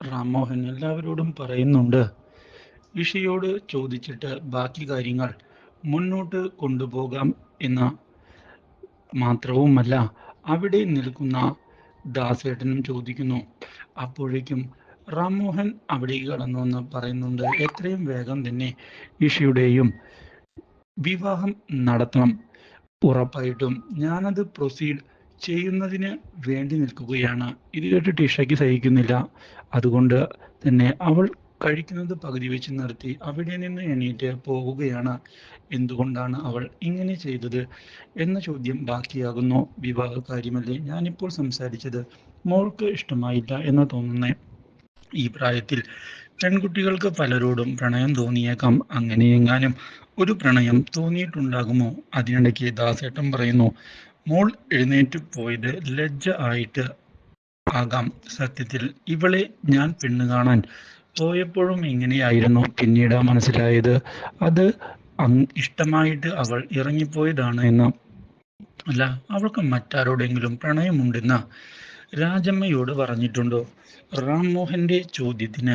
റാംമോഹൻ എല്ലാവരോടും പറയുന്നുണ്ട്. ഇഷയോട് ചോദിച്ചിട്ട് ബാക്കി കാര്യങ്ങൾ മുന്നോട്ട് കൊണ്ടുപോകാം എന്ന് മാത്രവുമല്ല അവിടെ നിൽക്കുന്ന ദാസേട്ടനും ചോദിക്കുന്നു. അപ്പോഴേക്കും റാംമോഹൻ അവിടെ കടന്നു എന്ന് പറയുന്നുണ്ട് എത്രയും വേഗം തന്നെ ഇഷയുടെയും വിവാഹം നടത്തണം. ഉറപ്പായിട്ടും ഞാനത് പ്രൊസീഡ് ചെയ്യുന്നതിന് വേണ്ടി നിൽക്കുകയാണ്. ഇത് കേട്ടിട്ട് ടിഷയ്ക്ക് സഹിക്കുന്നില്ല. അതുകൊണ്ട് തന്നെ അവൾ കഴിക്കുന്നത് പകുതി വെച്ച് നിർത്തി അവിടെ നിന്ന് എണീറ്റ് പോവുകയാണ്. എന്തുകൊണ്ടാണ് അവൾ ഇങ്ങനെ ചെയ്തത് എന്ന ചോദ്യം ബാക്കിയാകുന്നു. വിവാഹ കാര്യമല്ലേ ഞാനിപ്പോൾ സംസാരിച്ചത് മോൾക്ക് ഇഷ്ടമായില്ല എന്ന് തോന്നുന്നേ ഈ പ്രായത്തിൽ പെൺകുട്ടികൾക്ക് പലരോടും പ്രണയം തോന്നിയേക്കാം. അങ്ങനെയെങ്ങാനും ഒരു പ്രണയം തോന്നിയിട്ടുണ്ടാകുമോ? അതിനിടയ്ക്ക് ദാസേട്ടൻ പറയുന്നു മോൾ എഴുന്നേറ്റ് പോയത് ലജ്ജ ആയിട്ട്. ആകാം സത്യത്തിൽ ഇവളെ ഞാൻ പെണ്ണ് കാണാൻ പോയപ്പോഴും ഇങ്ങനെയായിരുന്നു പിന്നീട് മനസ്സിലായത്. അത് ഇഷ്ടമായിട്ട് അവൾ ഇറങ്ങിപ്പോയതാണ് എന്ന് അല്ല അവൾക്ക് മറ്റാരോടെങ്കിലും പ്രണയമുണ്ടെന്ന് രാജമ്മയോട് പറഞ്ഞിട്ടുണ്ടോ? റാംമോഹന്റെ ചോദ്യത്തിന്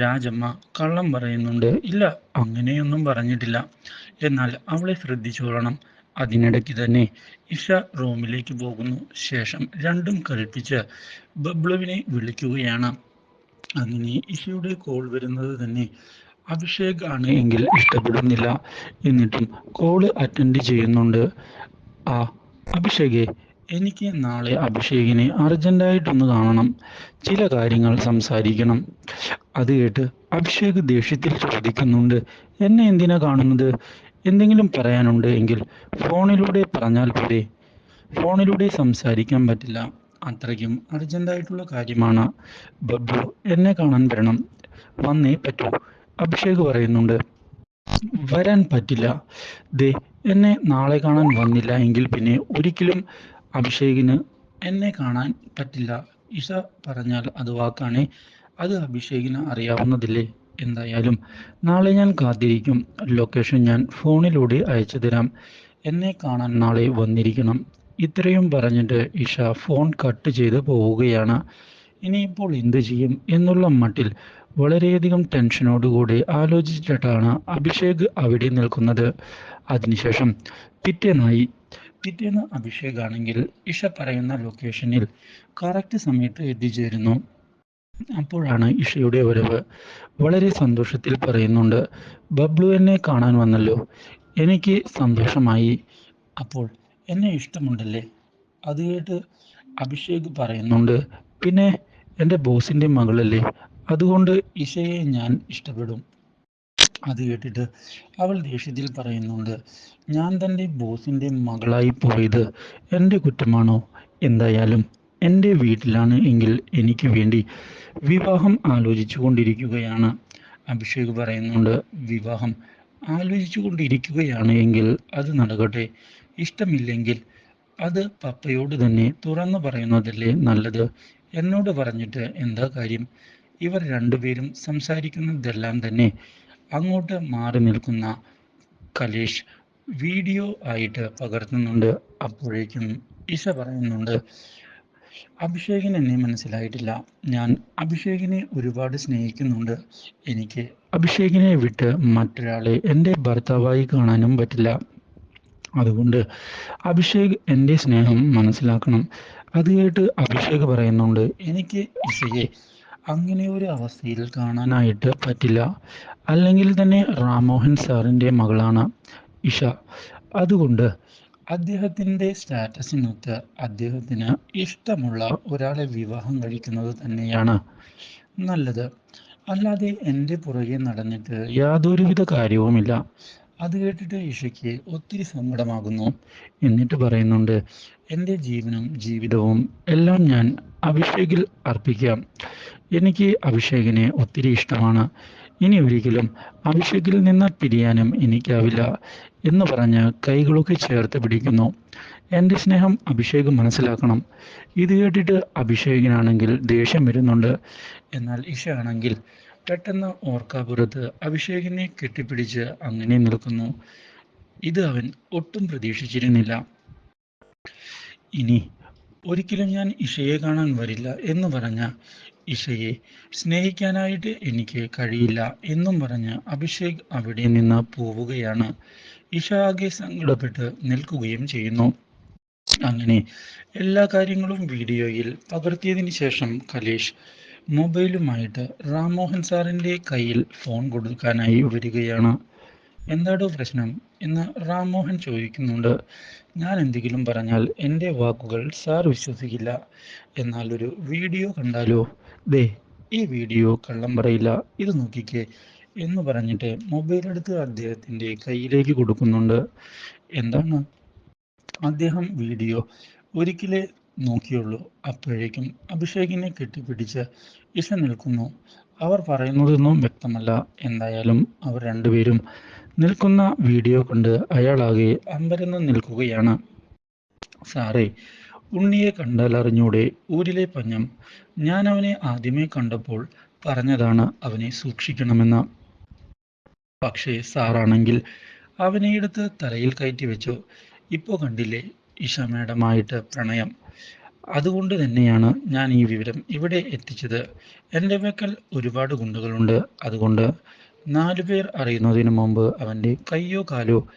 രാജമ്മ കള്ളം പറയുന്നുണ്ട്. ഇല്ല അങ്ങനെയൊന്നും പറഞ്ഞിട്ടില്ല. എന്നാൽ അവളെ ശ്രദ്ധിച്ചോളണം. അതിനിടയ്ക്ക് തന്നെ ഇഷ റൂമിലേക്ക് പോകുന്നു. ശേഷം രണ്ടും കൽപ്പിച്ച് ബബ്ലുവിനെ വിളിക്കുകയാണ്. അങ്ങനെ ഇഷയുടെ കോൾ വരുന്നത് തന്നെ അഭിഷേക് ആണ് എങ്കിൽ ഇഷ്ടപ്പെടുന്നില്ല. എന്നിട്ടും കോൾ അറ്റൻഡ് ചെയ്യുന്നുണ്ട്. ആ അഭിഷേകെ എനിക്ക് നാളെ അഭിഷേകിനെ അർജന്റായിട്ടൊന്ന് കാണണം. ചില കാര്യങ്ങൾ സംസാരിക്കണം. അത് കേട്ട് അഭിഷേക് ദേഷ്യത്തിൽ ചോദിക്കുന്നുണ്ട് എന്നെ എന്തിനാ കാണുന്നത്? എന്തെങ്കിലും പറയാനുണ്ട് എങ്കിൽ ഫോണിലൂടെ പറഞ്ഞാൽ പോരെ. ഫോണിലൂടെ സംസാരിക്കാൻ പറ്റില്ല. അത്രയ്ക്കും അർജന്റായിട്ടുള്ള കാര്യമാണ്. ബബ്ബു എന്നെ കാണാൻ വരണം. വന്നേ പറ്റൂ. അഭിഷേക് പറയുന്നുണ്ട് വരാൻ പറ്റില്ല. ദേ എന്നെ നാളെ കാണാൻ വന്നില്ല എങ്കിൽ പിന്നെ ഒരിക്കലും അഭിഷേകിന് എന്നെ കാണാൻ പറ്റില്ല. ഇഷ പറഞ്ഞാൽ അത് വാക്കാണ്. അത് അഭിഷേകിന് അറിയാവുന്നതില്ലേ? എന്തായാലും നാളെ ഞാൻ കാത്തിരിക്കും. ലൊക്കേഷൻ ഞാൻ ഫോണിലൂടെ അയച്ചു തരാം. എന്നെ കാണാൻ നാളെ വന്നിരിക്കണം. ഇത്രയും പറഞ്ഞിട്ട് ഇഷ ഫോൺ കട്ട് ചെയ്ത് പോവുകയാണ്. ഇനിയിപ്പോൾ എന്ത് ചെയ്യും എന്നുള്ള മട്ടിൽ വളരെയധികം ടെൻഷനോടുകൂടി ആലോചിച്ചിട്ടാണ് അഭിഷേക് അവിടെ നിൽക്കുന്നത്. അതിനുശേഷം പിറ്റേന്നായി പിറ്റേന്ന് അഭിഷേക് ആണെങ്കിൽ ഇഷ പറയുന്ന ലൊക്കേഷനിൽ കറക്റ്റ് സമയത്ത് എത്തിച്ചേരുന്നു. അപ്പോഴാണ് ഇഷയുടെ വരവ്. വളരെ സന്തോഷത്തിൽ പറയുന്നുണ്ട് ബബ്ലു എന്നെ കാണാൻ വന്നല്ലോ. എനിക്ക് സന്തോഷമായി. അപ്പോൾ എന്നെ ഇഷ്ടമുണ്ടല്ലേ? അത് കേട്ട് അഭിഷേക് പറയുന്നുണ്ട് പിന്നെ എന്റെ ബോസിന്റെ മകളല്ലേ? അതുകൊണ്ട് ഇഷയെ ഞാൻ ഇഷ്ടപ്പെടും. അത് കേട്ടിട്ട് അവൾ ദേഷ്യത്തിൽ പറയുന്നുണ്ട് ഞാൻ തന്റെ ബോസിന്റെ മകളായി പോയത് എന്റെ കുറ്റമാണോ? എന്തായാലും എന്റെ വീട്ടിലാണ് എങ്കിൽ എനിക്ക് വേണ്ടി വിവാഹം ആലോചിച്ചു കൊണ്ടിരിക്കുകയാണ്. അഭിഷേക് പറയുന്നുണ്ട് വിവാഹം ആലോചിച്ചു കൊണ്ടിരിക്കുകയാണ് എങ്കിൽ അത് നടക്കട്ടെ. ഇഷ്ടമില്ലെങ്കിൽ അത് പപ്പയോട് തന്നെ തുറന്നു പറയുന്നതല്ലേ നല്ലത്? എന്നോട് പറഞ്ഞിട്ട് എന്താ കാര്യം? ഇവർ രണ്ടുപേരും സംസാരിക്കുന്നതെല്ലാം തന്നെ അങ്ങോട്ട് മാറി നിൽക്കുന്ന കലേഷ് വീഡിയോ ആയിട്ട് പകർത്തുന്നുണ്ട്. അപ്പോഴേക്കും ഇഷ പറയുന്നുണ്ട് അഭിഷേകിന് എന്നെ മനസ്സിലായിട്ടില്ല. ഞാൻ അഭിഷേകിനെ ഒരുപാട് സ്നേഹിക്കുന്നുണ്ട്. എനിക്ക് അഭിഷേകിനെ വിട്ട് മറ്റൊരാളെ എന്റെ ഭർത്താവായി കാണാനും പറ്റില്ല. അതുകൊണ്ട് അഭിഷേക് എന്റെ സ്നേഹം മനസ്സിലാക്കണം. അത് കേട്ട് അഭിഷേക് പറയുന്നുണ്ട് എനിക്ക് ഇസയെ അങ്ങനെ ഒരു അവസ്ഥയിൽ കാണാനായിട്ട് പറ്റില്ല. അല്ലെങ്കിൽ തന്നെ റാമോഹൻ സാറിന്റെ മകളാണ് ഇഷ. അതുകൊണ്ട് അദ്ദേഹത്തിന്റെ സ്റ്റാറ്റസിനൊത്ത് അദ്ദേഹത്തിന് ഇഷ്ടമുള്ള ഒരാളെ വിവാഹം കഴിക്കുന്നത് തന്നെയാണ് നല്ലത്. അല്ലാതെ എന്റെ പുറകെ നടന്നിട്ട് യാതൊരുവിധ കാര്യവുമില്ല. അത് കേട്ടിട്ട് ഇഷയ്ക്ക് ഒത്തിരി സങ്കടമാകുന്നു. എന്നിട്ട് പറയുന്നുണ്ട് എന്റെ ജീവനും ജീവിതവും എല്ലാം ഞാൻ അഭിഷേകിൽ അർപ്പിക്കാം. എനിക്ക് അഭിഷേകിനെ ഒത്തിരി ഇഷ്ടമാണ്. ഇനി ഒരിക്കലും അഭിഷേകിൽ നിന്ന് പിരിയാനും എനിക്കാവില്ല എന്ന് പറഞ്ഞ് കൈകളൊക്കെ ചേർത്ത് പിടിക്കുന്നു. എന്റെ സ്നേഹം അഭിഷേക് മനസ്സിലാക്കണം. ഇത് കേട്ടിട്ട് അഭിഷേകിനാണെങ്കിൽ ദേഷ്യം വരുന്നുണ്ട്. എന്നാൽ ഇഷ ആണെങ്കിൽ പെട്ടെന്ന് ഓർക്കാപുറത്ത് അഭിഷേകിനെ കെട്ടിപ്പിടിച്ച് അങ്ങനെ നിൽക്കുന്നു. ഇത് അവൻ ഒട്ടും പ്രതീക്ഷിച്ചിരുന്നില്ല. ഇനി ഒരിക്കലും ഞാൻ ഇഷയെ കാണാൻ വരില്ല എന്ന് പറഞ്ഞ ഇഷയെ സ്നേഹിക്കാനായിട്ട് എനിക്ക് കഴിയില്ല എന്നും പറഞ്ഞ് അഭിഷേക് അവിടെ നിന്ന് പോവുകയാണ്. ഇഷ ആകെ സങ്കടപ്പെട്ട് നിൽക്കുകയും ചെയ്യുന്നു. അങ്ങനെ എല്ലാ കാര്യങ്ങളും വീഡിയോയിൽ പകർത്തിയതിന് ശേഷം കലേഷ് മൊബൈലുമായിട്ട് റാംമോഹൻ സാറിന്റെ കയ്യിൽ ഫോൺ കൊടുക്കാനായി വരികയാണ്. എന്താടോ പ്രശ്നം? എന്ന് റാംമോഹൻ ചോദിക്കുന്നുണ്ട്. ഞാൻ എന്തെങ്കിലും പറഞ്ഞാൽ എന്റെ വാക്കുകൾ സാർ വിശ്വസിക്കില്ല. എന്നാൽ ഒരു വീഡിയോ കണ്ടാലോ? ദേ ഈ വീഡിയോ കള്ളം പറയില്ല. ഇത് നോക്കിക്കേ എന്ന് പറഞ്ഞിട്ട് മൊബൈൽ എടുത്ത് അദ്ദേഹത്തിന്റെ കയ്യിലേക്ക് കൊടുക്കുന്നുണ്ട്. എന്താണ്? അദ്ദേഹം വീഡിയോ ഒരിക്കലേ നോക്കിയുള്ളൂ. അപ്പോഴേക്കും അഭിഷേകിനെ കെട്ടിപ്പിടിച്ച് ഇഷ നിൽക്കുന്നു. അവർ പറയുന്നതൊന്നും വ്യക്തമല്ല. എന്തായാലും അവർ രണ്ടുപേരും നിൽക്കുന്ന വീഡിയോ കണ്ട് അയാളാകെ അമ്പരന്ന് നിൽക്കുകയാണ്. സാറേ ഉണ്ണിയെ കണ്ടാൽ അറിഞ്ഞൂടെ ഊരിലെ പഞ്ഞം. ഞാൻ അവനെ ആദ്യമേ കണ്ടപ്പോൾ പറഞ്ഞതാണ് അവനെ സൂക്ഷിക്കണമെന്ന്. പക്ഷേ സാറാണെങ്കിൽ അവനെ എടുത്ത് തലയിൽ കയറ്റി വെച്ചു. ഇപ്പോൾ കണ്ടില്ലേ ഇഷ മേഡമായിട്ട് പ്രണയം. അതുകൊണ്ട് തന്നെയാണ് ഞാൻ ഈ വിവരം ഇവിടെ എത്തിച്ചത്. എന്റെ വെക്കൽ ഒരുപാട് ഗുണ്ടുകളുണ്ട്. അതുകൊണ്ട് നാലുപേർ അറിയുന്നതിന് മുമ്പ് അവന്റെ കയ്യോ കാലോ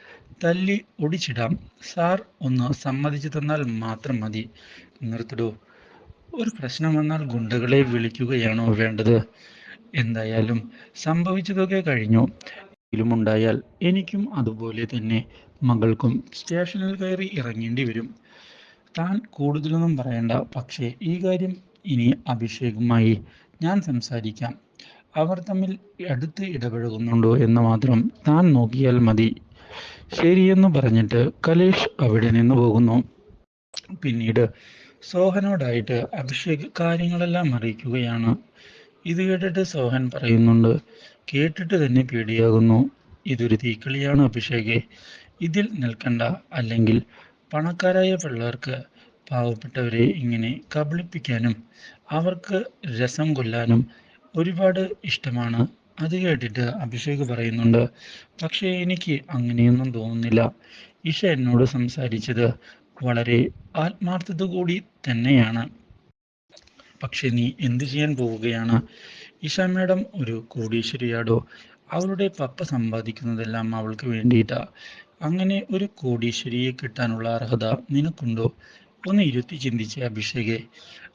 തല്ലി ഒടിച്ചിടാം. സാർ ഒന്ന് സമ്മതിച്ചു തന്നാൽ മാത്രം മതി. നിർത്തിടൂ. ഒരു പ്രശ്നം വന്നാൽ ഗുണ്ടകളെ വിളിക്കുകയാണോ വേണ്ടത്? എന്തായാലും സംഭവിച്ചതൊക്കെ കഴിഞ്ഞു. എങ്കിലും ഉണ്ടായാൽ എനിക്കും അതുപോലെ തന്നെ മകൾക്കും സ്റ്റേഷനിൽ കയറി ഇറങ്ങേണ്ടി വരും. താൻ കൂടുതലൊന്നും പറയണ്ട. പക്ഷേ ഈ കാര്യം ഇനി അഭിഷേകുമായി ഞാൻ സംസാരിക്കാം. അവർ തമ്മിൽ അടുത്ത് ഇടപഴകുന്നുണ്ടോ എന്ന് മാത്രം താൻ നോക്കിയാൽ മതി. ശരിയെന്ന് പറഞ്ഞിട്ട് കലേഷ് അവിടെ നിന്ന് പോകുന്നു. പിന്നീട് സോഹനോടായിട്ട് അഭിഷേക് കാര്യങ്ങളെല്ലാം അറിയിക്കുകയാണ്. ഇത് കേട്ടിട്ട് സോഹൻ പറയുന്നുണ്ട് കേട്ടിട്ട് തന്നെ പേടിയാകുന്നു. ഇതൊരു തീക്കളിയാണ് അഭിഷേകെ. ഇതിൽ നിൽക്കണ്ട. അല്ലെങ്കിൽ പണക്കാരായ പിള്ളേർക്ക് പാവപ്പെട്ടവരെ ഇങ്ങനെ കബളിപ്പിക്കാനും അവർക്ക് രസം കൊല്ലാനും ഒരുപാട് ഇഷ്ടമാണ്. അത് കേട്ടിട്ട് അഭിഷേക് പറയുന്നുണ്ട് പക്ഷേ എനിക്ക് അങ്ങനെയൊന്നും തോന്നുന്നില്ല. ഇഷ എന്നോട് സംസാരിച്ചത് വളരെ ആത്മാർത്ഥത കൂടി തന്നെയാണ്. പക്ഷെ നീ എന്തു ചെയ്യാൻ പോവുകയാണ്? ഇഷ മാഡം ഒരു കോടീശ്വരിയാടോ? അവളുടെ പപ്പ സമ്പാദിക്കുന്നതെല്ലാം അവൾക്ക് വേണ്ടിയിട്ടാ. അങ്ങനെ ഒരു കോടീശ്വരിയെ കിട്ടാനുള്ള അർഹത നിനക്കുണ്ടോ? ഒന്ന് ഇരുത്തി ചിന്തിച്ച് അഭിഷേകെ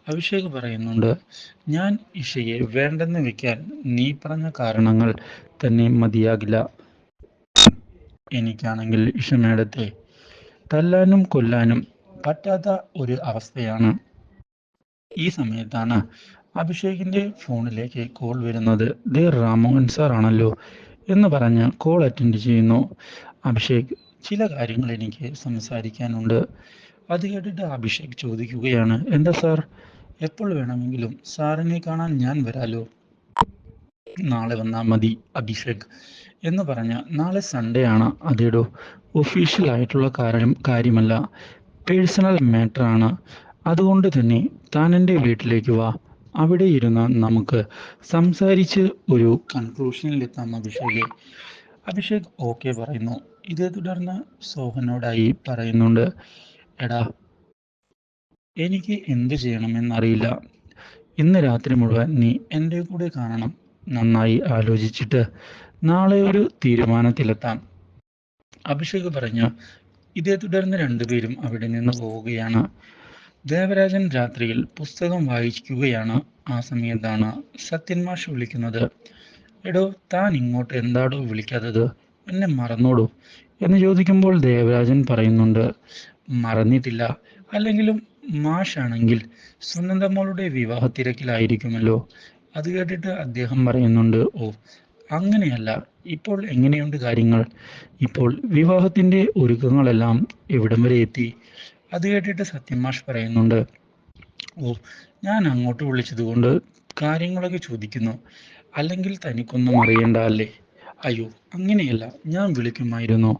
അഭിഷേക് പറയുന്നുണ്ട് ഞാൻ ഇഷയെ വേണ്ടെന്ന് വെക്കാൻ നീ പറഞ്ഞ കാരണങ്ങൾ തന്നെ മതിയാകില്ല. എനിക്കാണെങ്കിൽ ഇഷ മേഡത്തെ തല്ലാനും കൊല്ലാനും പറ്റാത്ത ഒരു അവസ്ഥയാണ്. ഈ സമയത്താണ് അഭിഷേകിന്റെ ഫോണിലേക്ക് കോൾ വരുന്നത്. ദേ റാമോഹൻ സാർ ആണല്ലോ എന്ന് പറഞ്ഞ് കോൾ അറ്റൻഡ് ചെയ്യുന്നു. അഭിഷേക് ചില കാര്യങ്ങൾ എനിക്ക് സംസാരിക്കാനുണ്ട്. അത് കേട്ടിട്ട് അഭിഷേക് ചോദിക്കുകയാണ് എന്താ സാർ? എപ്പോൾ വേണമെങ്കിലും സാറിനെ കാണാൻ ഞാൻ വരാലോ? നാളെ വന്നാൽ മതി അഭിഷേക്. എന്ന് പറഞ്ഞ നാളെ സൺഡേ ആണ്. അതേടോ ഒഫീഷ്യൽ ആയിട്ടുള്ള കാര്യം കാര്യമല്ല പേഴ്സണൽ മാറ്റർ ആണ്. അതുകൊണ്ട് തന്നെ താൻ എന്റെ വീട്ടിലേക്ക് വാ. അവിടെ ഇരുന്ന് നമുക്ക് സംസാരിച്ച് ഒരു കൺക്ലൂഷനിലെത്താം അഭിഷേക്. അഭിഷേക് ഓക്കെ പറയുന്നു. ഇതേ തുടർന്ന് സോഹനോടായി പറയുന്നുണ്ട് എടാ എനിക്ക് എന്ത് ചെയ്യണമെന്നറിയില്ല. ഇന്ന് രാത്രി മുഴുവൻ നീ എന്റെ കൂടെ കാണണം. നന്നായി ആലോചിച്ചിട്ട് നാളെ ഒരു തീരുമാനത്തിലെത്താം. അഭിഷേക് പറഞ്ഞു ഇതേ തുടർന്ന് രണ്ടുപേരും അവിടെ നിന്ന് പോവുകയാണ്. ദേവരാജൻ രാത്രിയിൽ പുസ്തകം വായിക്കുകയാണ്. ആ സമയത്താണ് സത്യൻ മാഷ് വിളിക്കുന്നത്. എടോ താൻ ഇങ്ങോട്ട് എന്താടോ വിളിക്കാത്തത്? എന്നെ മറന്നോടോ? എന്ന് ചോദിക്കുമ്പോൾ ദേവരാജൻ പറയുന്നുണ്ട് മറന്നിട്ടില്ല. അല്ലെങ്കിലും മാഷാണെങ്കിൽ സുനന്ദമ്മളുടെ മോളുടെ വിവാഹ തിരക്കിലായിരിക്കുമല്ലോ. അത് കേട്ടിട്ട് അദ്ദേഹം പറയുന്നുണ്ട് ഓ അങ്ങനെയല്ല. ഇപ്പോൾ എങ്ങനെയുണ്ട് കാര്യങ്ങൾ? ഇപ്പോൾ വിവാഹത്തിന്റെ ഒരുക്കങ്ങളെല്ലാം എവിടം വരെ എത്തി? അത് കേട്ടിട്ട് സത്യമാഷ് പറയുന്നുണ്ട് ഓ ഞാൻ അങ്ങോട്ട് വിളിച്ചത് കൊണ്ട് കാര്യങ്ങളൊക്കെ ചോദിക്കുന്നു. അല്ലെങ്കിൽ തനിക്കൊന്നും അറിയണ്ട അല്ലേ? അയ്യോ അങ്ങനെയല്ല. ഞാൻ വിളിക്കുമായിരുന്നു.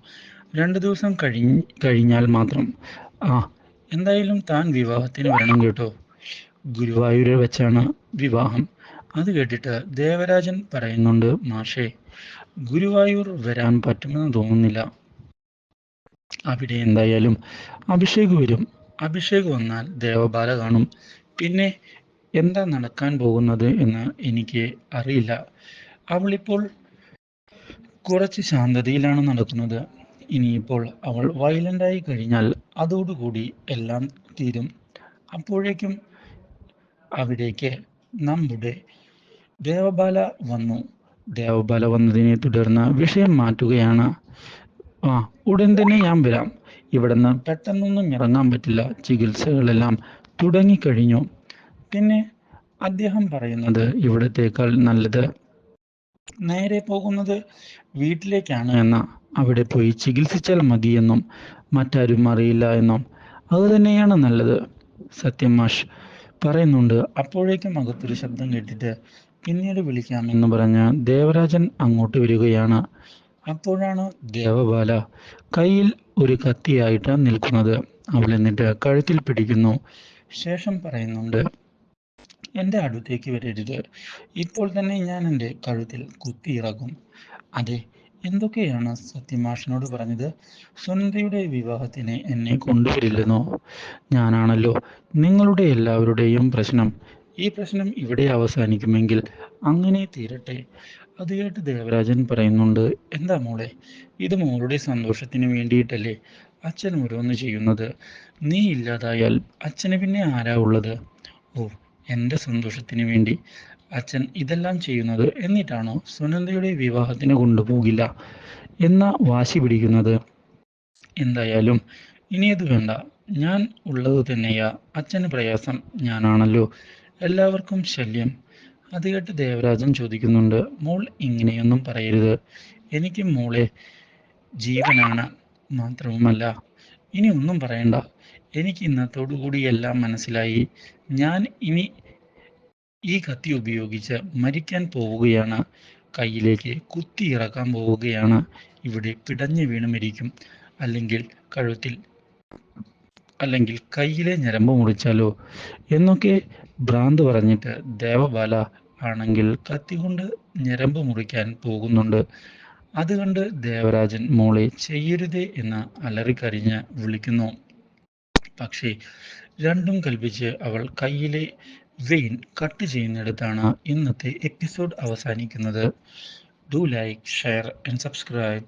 രണ്ട് ദിവസം കഴിഞ്ഞ് കഴിഞ്ഞാൽ മാത്രം. ആ എന്തായാലും താൻ വിവാഹത്തിന് വരണം കേട്ടോ. ഗുരുവായൂരിൽ വെച്ചാണ് വിവാഹം. അത് കേട്ടിട്ട് ദേവരാജൻ പറയുന്നുണ്ട് മാഷേ ഗുരുവായൂർ വരാൻ പറ്റുമെന്ന് തോന്നുന്നില്ല. അവിടെ എന്തായാലും അഭിഷേക് വരും. അഭിഷേക് വന്നാൽ ദേവബാല കാണും. പിന്നെ എന്താ നടക്കാൻ പോകുന്നത് എന്ന് എനിക്ക് അറിയില്ല. അവളിപ്പോൾ കുറച്ച് ശാന്തതയിലാണ് നടക്കുന്നത്. ഇനിയിപ്പോൾ അവൾ വയലന്റായി കഴിഞ്ഞാൽ അതോടുകൂടി എല്ലാം തീരും. അപ്പോഴേക്കും അവിടേക്ക് നമ്മുടെ ദേവബാല വന്നു. ദേവബാല വന്നതിനെ തുടർന്ന് വിഷയം മാറ്റുകയാണ്. ആ ഉടൻ തന്നെ ഞാൻ വരാം. ഇവിടുന്ന് പെട്ടെന്നൊന്നും ഇറങ്ങാൻ പറ്റില്ല. ചികിത്സകളെല്ലാം തുടങ്ങിക്കഴിഞ്ഞു. പിന്നെ അദ്ദേഹം പറയുന്നത് ഇവിടത്തേക്കാൾ നല്ലത് നേരെ പോകുന്നത് വീട്ടിലേക്കാണ് എന്ന അവിടെ പോയി ചികിത്സിച്ചാൽ മതിയെന്നും മറ്റാരും അറിയില്ല എന്നും. അത് തന്നെയാണ് നല്ലത്. സത്യം മാഷ് പറയുന്നുണ്ട്. അപ്പോഴേക്കും അകത്തൊരു ശബ്ദം കേട്ടിട്ട് പിന്നീട് വിളിക്കാം എന്ന് പറഞ്ഞ് ദേവരാജൻ അങ്ങോട്ട് വരികയാണ്. അപ്പോഴാണ് ദേവബാല കയ്യിൽ ഒരു കത്തിയായിട്ട് നിൽക്കുന്നത്. അവൾ എന്നിട്ട് കഴുത്തിൽ പിടിക്കുന്നു. ശേഷം പറയുന്നുണ്ട് എന്റെ അടുത്തേക്ക് വരരുത്. ഇപ്പോൾ തന്നെ ഞാൻ എന്റെ കഴുത്തിൽ കുത്തിയിറക്കും അതെ എന്തൊക്കെയാണ് സത്യമാഷിനോട് പറഞ്ഞത്? സുനന്ദയുടെ വിവാഹത്തിന് എന്നെ കൊണ്ടുവരില്ലെന്നോ? ഞാനാണല്ലോ നിങ്ങളുടെ എല്ലാവരുടെയും പ്രശ്നം. ഈ പ്രശ്നം ഇവിടെ അവസാനിക്കുമെങ്കിൽ അങ്ങനെ തീരട്ടെ. അത് കേട്ട് ദേവരാജൻ പറയുന്നുണ്ട് എന്താ മോളെ ഇത് മോളുടെ സന്തോഷത്തിന് വേണ്ടിയിട്ടല്ലേ അച്ഛൻ ഓരോന്ന് ചെയ്യുന്നത്? നീ ഇല്ലാതായാൽ അച്ഛന് പിന്നെ ആരാ ഉള്ളത്? ഓ എന്റെ സന്തോഷത്തിന് വേണ്ടി അച്ഛൻ ഇതെല്ലാം ചെയ്യുന്നത് എന്നിട്ടാണോ സുനന്ദയുടെ വിവാഹത്തിന് കൊണ്ടുപോകില്ല എന്ന വാശി പിടിക്കുന്നത്? എന്തായാലും ഇനി അത് വേണ്ട. ഞാൻ ഉള്ളത് തന്നെയാ. അച്ഛന് പ്രയാസം ഞാനാണല്ലോ. എല്ലാവർക്കും ശല്യം. അത് കേട്ട് ദേവരാജൻ ചോദിക്കുന്നുണ്ട്. മോൾ ഇങ്ങനെയൊന്നും പറയരുത്. എനിക്ക് മോളെ ജീവനാണ്. മാത്രവുമല്ല ഇനി ഒന്നും പറയണ്ട. എനിക്ക് ഇന്നത്തോടു കൂടി എല്ലാം മനസ്സിലായി. ഞാൻ ഇനി ഈ കത്തി ഉപയോഗിച്ച് മരിക്കാൻ പോവുകയാണ്. കയ്യിലേക്ക് കുത്തി ഇറക്കാൻ പോവുകയാണ്. ഇവിടെ പിടഞ്ഞു വീണ് മരിക്കും. അല്ലെങ്കിൽ കഴുത്തിൽ അല്ലെങ്കിൽ കയ്യിലെ ഞരമ്പ് മുറിച്ചാലോ എന്നൊക്കെ ഭ്രാന്ത് പറഞ്ഞിട്ട് ദേവബാല ആണെങ്കിൽ കത്തി കൊണ്ട് ഞരമ്പ് മുറിക്കാൻ പോകുന്നുണ്ട്. അത് കണ്ട് ദേവരാജൻ മോളെ ചെയ്യരുതേ എന്ന് അലറിക്കരിഞ്ഞ് വിളിക്കുന്നു. പക്ഷേ രണ്ടും കൽപ്പിച്ച് അവൾ കയ്യിലെ വെയിൻ കട്ട് ചെയ്യുന്നിടത്താണ് ഇന്നത്തെ എപ്പിസോഡ് അവസാനിക്കുന്നത്. Do like share and subscribe